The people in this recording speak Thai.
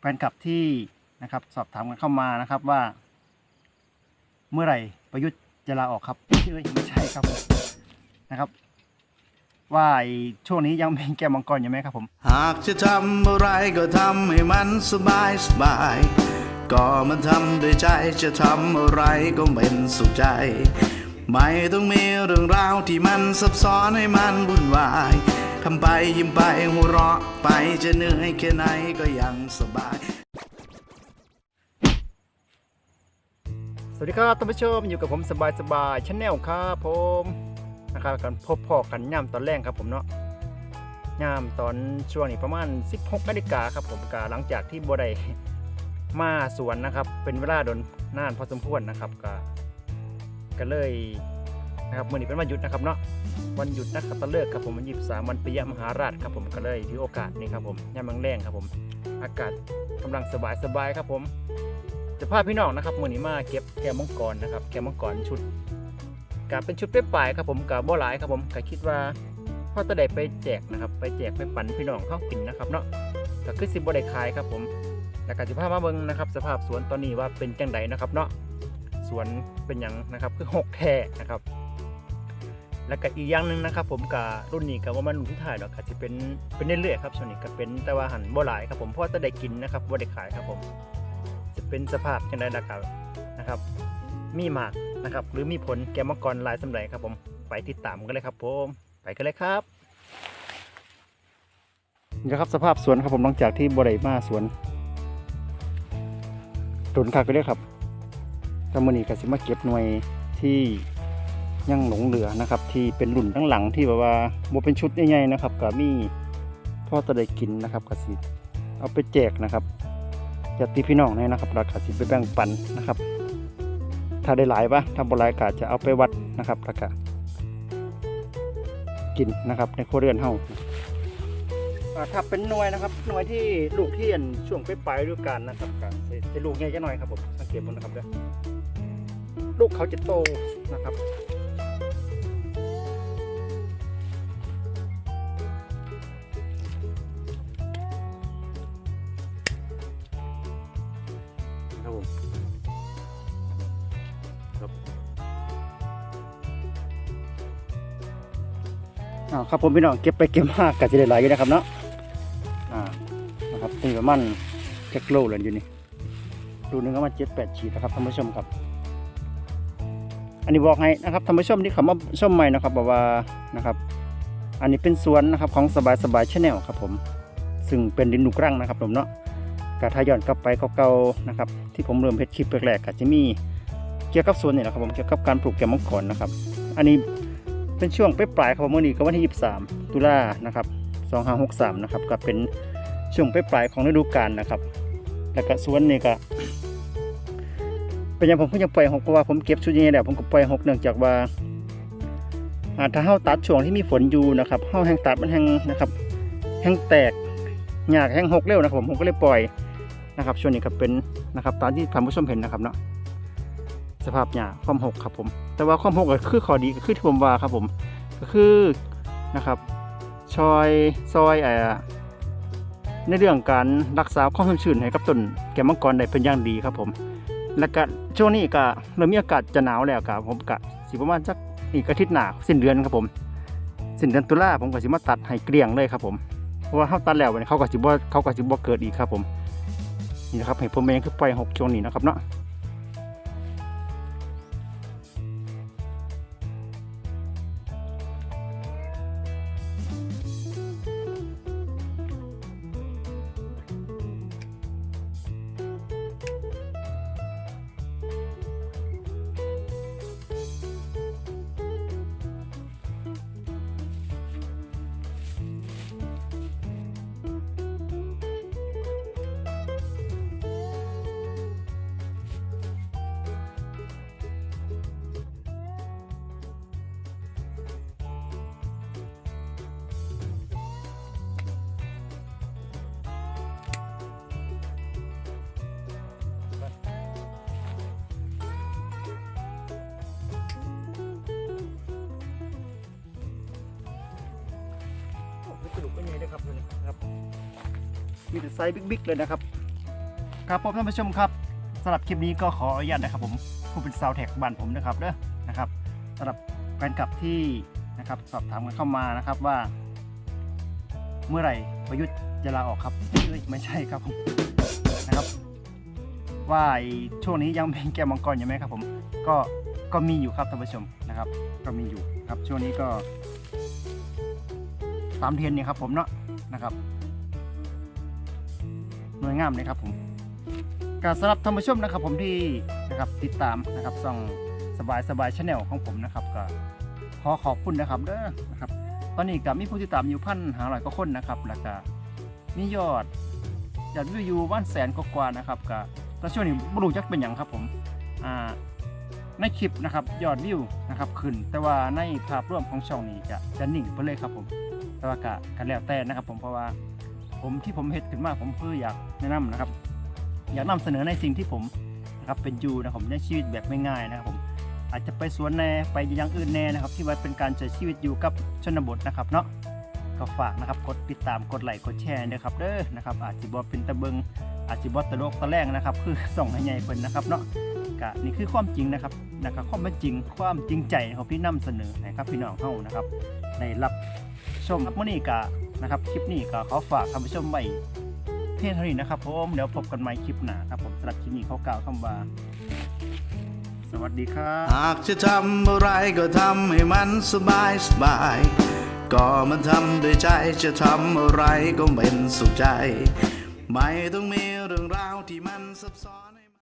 แฟนคลับที่นะครับสอบถามกันเข้ามานะครับว่า เมื่อไหร่ประยุทธ์จะลาออกครับไม่ใช่ไม่ใช่ครับนะครับ ว่าช่วงนี้ยังเป็นแก้มังกรอยู่ไหมครับผม หากจะทำอะไรก็ทำให้มันสบายสบายก็มันทำด้วยใจจะทำอะไรก็เป็นสุขใจ ไม่ต้องมีเรื่องราวที่มันซับซ้อนให้มันวุ่นวายำไปยิ้มไปหัวเราะไปจะเหนื่อยแค่ไหนก็ยังสบาย สวัสดีครับท่านผู้ชมอยู่กับผมสบายสบายชาแนลครับผมนะครับกันพบพ่อกันย่ำตอนแรกครับผมเนาะย่ำตอนช่วงนี้ประมาณ 16นาฬิกาครับผมกาหลังจากที่บัได้มาสวนนะครับ เป็นเวลาโดนนานพอสมควรนะครับก็ก็เลย นะครับมื่อนี้เป็นวันหยุดนะครับเนาะวันหยุดนะครับตะเลิกครับผมวันหยิบสามวันปิยมหาราชครับผมก็เลยถือโอกาสนี้ครับผมย่ำมังแรงครับผม อากาศกำลังสบายสบายครับผม จะพาพี่น้องนะครับมือนี้มาเก็บแก้มังกรนะครับแก้มังกรชุดกาเป็นชุดเปลายครับผมกับบ่หลายครับผมก็คิดว่าพ่อตะได้ไปแจกนะครับไปแจกไปปั่นพี่น้องเข้ากินนะครับเนาะก็คือสิบ่ได้ขายครับผมแล้วก็สิพามาเบิ่งนะครับ สภาพสวนตอนนี้ว่าเป็นจังไดนะครับเนาะสวนเป็นหยังนะครับคือหกแท่นะครับ แล้วก็อีกอย่างหนึ่งนะครับผมกับรุ่นนี้กับว่ามันรุ่นที่ถ่ายหรอกครับจะเป็นเป็นเรื่อยๆครับช่วงนี้ก็เป็นแต่ว่าหันบ่หลายครับผมเพราะว่าจะได้กินนะครับบ่ได้ขายครับผม จะเป็นสภาพจังไดนะครับนะครับ มีหมากนะครับ หรือมีผลแกมมังกรลายสำไรครับผมไปติดตามกันเลยครับผมไปกันเลยครับนี่ครับสภาพสวนครับผมหลังจากที่บริมาสวนตุนคักไปเลยครับก็มือนี้ก็สิมาเก็บหน่วยที่ ยังหลงเหลือนะครับ ที่เป็นรุ่นทั้งหลังที่แบบว่าโบเป็นชุดใหญ่ๆนะครับก็มีพ่อตะได้กินนะครับกสิเอาไปแจกนะครับญาติพี่น้องเนี่ยนะครับราคาสิไปแบ่งปันนะครับ ถ้าได้หลายปะถ้าบ่หลายก็จะเอาไปวัดนะครับแล้วก็กินนะครับในครัวเรือนเฮาอ่าถ้าเป็นหน่วยนะครับหน่วยที่ลูกที่อันช่วงไปปลายฤดูกาลนะครับก็จะจะลูกใหญ่จะหน่อยครับผมสังเกตดูนะครับเด้อลูกเขาจะโตนะครับ ครับอ่าครับผมพี่น้องเก็บไปเก็บมากก็จะได้หลายอยู่นะครับเนาะอ่านะครับนี่ประมาณแจ็คโลเลยอยู่นี่ดูหนึงก็มาเจ็ดแปดฉีดนะครับท่านผู้ชมครับ อันนี้บอกให้นะครับท่านผู้ชมที่เขามาชมใหม่นะครับบอกว่านะครับ อันนี้เป็นสวนนะครับของสบายสบายชาแนลครับผม ซึ่งเป็นดินหนุกรังนะครับผมเนาะกถ้าย้อนกลับไปเก่าๆนะครับ ที่ผมเริ่มเพชรคลิปแรกๆก็จะมี เกี่ยวกับสวนนี่แหละครับผมเกี่ยวกับการปลูกแกมมังกรนะครับ อันนี้เป็นช่วงปลายครับผมวันนี้ก็วันที่ 23 ตุลานะครับ2563นะครับก็เป็นช่วงปลายของฤดูกาลนะครับแล้วก็สวนนี่ก็เป็นอย่างผมเพิ่งจะปล่อยหกเพราะว่าผมเก็บชุดนี้แล้วผมก็ปล่อยหกเนื่องจากว่าอ่าถ้าเฮาตัดช่วงที่มีฝนอยู่นะครับเฮาแห้งตัดมันแห้งนะครับแห้งแตกอยากแห้งหกเร็วนะครับผมผมก็เลยปล่อยนะครับช่วงนี้ก็เป็นนะครับตามที่ท่านผู้ชมเห็นนะครับเนาะ สภาพหญ้าความหกครับผม แต่ว่าความหกก็คือข้อดีก็คือที่ผมว่าครับผม ก็คือนะครับชอยซอยเอ่อในเรื่องการรักษาความชุ่มชื้นให้กับต้นแก้มังกรได้เป็นอย่างดีครับผม แล้วก็ช่วงนี้ก็เริ่มมีอากาศจะหนาวแล้วครับผมก็สิประมาณสักอีกอาทิตย์หน้าสิ้นเดือนครับผมสิ้นเดือนตุลาผมก็สิมาตัดให้เกลี้ยงเลยครับผมเพราะว่าเขาตัดแล้วเนี่ยเขาก็สิบ่เขาก็สิบ่เกิดอีกครับผมนี่นะครับให้ผมเองคือปล่อยหกช่วงนี้นะครับเนาะ ครับนี่นะครับมีแต่ไซส์บิ๊กๆเลยนะครับ ครับผมท่านผู้ชมครับสำหรับคลิปนี้ก็ขออนุญาตนะครับผมผู้เป็นซาวแท็กบ้านผมนะครับเด้อนะครับสำหรับแฟนคลับที่นะครับสอบถามกันเข้ามานะครับว่า เมื่อไหร่ประยุทธ์จะลาออกครับเอ้ยไม่ใช่ครับผมนะครับ ว่าไอ้ช่วงนี้ยังเป็นแก้วมังกรอยู่ไหมครับผมก็ก็มีอยู่ครับท่านผู้ชมนะครับ ก็มีอยู่ครับช่วงนี้ก็ตามเทรนด์เนี่ยครับผมเนาะ นะครับหน่วยงามเลยครับผมการสำหรับท่านผู้ชมนะครับผมที่นะครับติดตามนะครับส่องสบายสบายชาแนลของผมนะครับก็ขอขอบคุณนะครับเด้อนะครับตอนนี้ก็มีผู้ติดตามอยู่พันหาร้อยกว่าคนนะครับแล้วก็มียอดยอดวิวอยู่ว่านแสนกว่านะครับก็แต่ช่วงนี้ไม่รู้จักเป็นอย่างครับผมอ่าในคลิปนะครับยอดวิวนะครับขึ้น แต่ว่าในภาพรวมของช่องนี้จะจะนิ่งไปเลยครับผม แต่ว่าก็กันแล้วแต่นะครับผมเพราะว่าผมที่ผมเฮ็ดขึ้นมาผมเพื่ออยากแนะนำนะครับ อยากนำเสนอในสิ่งที่ผมนะครับเป็นอยู่นะผมในชีวิตแบบง่ายๆนะครับผมอาจจะไปสวนแน่ไปย่างอื่นแน่นะครับ ที่ว่าเป็นการใช้ชีวิตอยู่กับชนบทนะครับเนาะก็ฝากนะครับกดติดตามกดไลค์กดแชร์ด้วยครับเด้อนะครับอาจจะบ่เป็นตะเบิงอาจจะบ่ตะโลกตะแรงนะครับ คือส่งให้ใหญ่เพิ่นนะครับเนาะก็นี่คือความจริงนะครับนะครับความเป็นจริงความจริงใจของพี่นำเสนอนะครับพี่น้องเฮานะครับในรับ ชมครับมื้อนี้ก็นะครับคลิปนี้ก็ขอฝากท่านผู้ชมไว้เพียงเท่านี้นะครับผมเดี๋ยวพบกันใหม่คลิปหน้าครับผมสำหรับคลิปนี้เขากล่าวคำว่า สวัสดีครับ หากจะทำอะไรก็ทำให้มันสบายสบายก็มันทำด้วยใจจะทำอะไรก็เป็นสุขใจ ไม่ต้องมีเรื่องราวที่มันซับซ้อน